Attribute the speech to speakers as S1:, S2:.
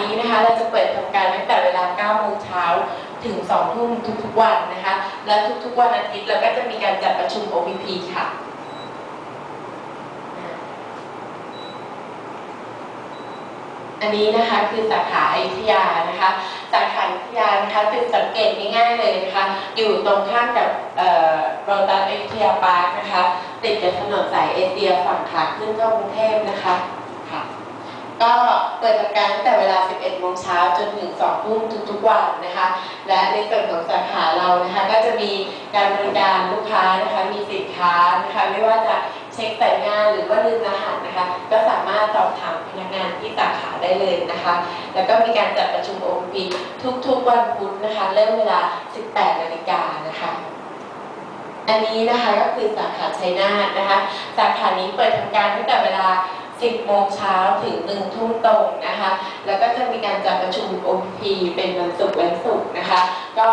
S1: นี้นะคะเราจะเปิดทำการตั้งแต่เวลา 9 โมงเช้าถึง 2 ทุ่มทุกๆวันนะคะ และทุกๆวันอาทิตย์เราก็จะมีการจัดประชุม OPP ค่ะ อันนี้นะคะคือสาขาอยุธยานะคะ สาขาอยุธยานะคะจุดสังเกตง่ายๆเลยนะคะ อยู่ตรงข้ามกับโรตัสอยุธยาปาร์คนะคะ ติดกับถนนสายเอเชียฝั่งขาขึ้นเข้ากรุงเทพนะคะค่ะ ก็เปิดทำการตั้งแต่เวลา 11 โมงเช้าจนถึง 2 ทุ่มทุกๆวันนะคะ และในส่วนของสาขาเรานะคะ ก็จะมีการบริการลูกค้านะคะ มีสินค้านะคะ ไม่ว่าจะเช็คแต่งงานหรือว่าลืมรหัสนะคะ ก็สามารถสอบถามพนักงานที่สาขาได้เลยนะคะ แล้วก็มีการจัดประชุม OP ทุกๆวันพุธนะคะ เริ่มเวลา 18 นาฬิกานะคะอันนี้นะคะก็คือสาขาชัยนาทนะคะ สาขานี้เปิดทำการตั้งแต่เวลา 10 โมงเช้าถึง 1 ทุ่มตรงนะคะ แล้วก็จะมีการจัดประชุม OP เป็นวันศุกร์วันศุกร์นะคะ ก็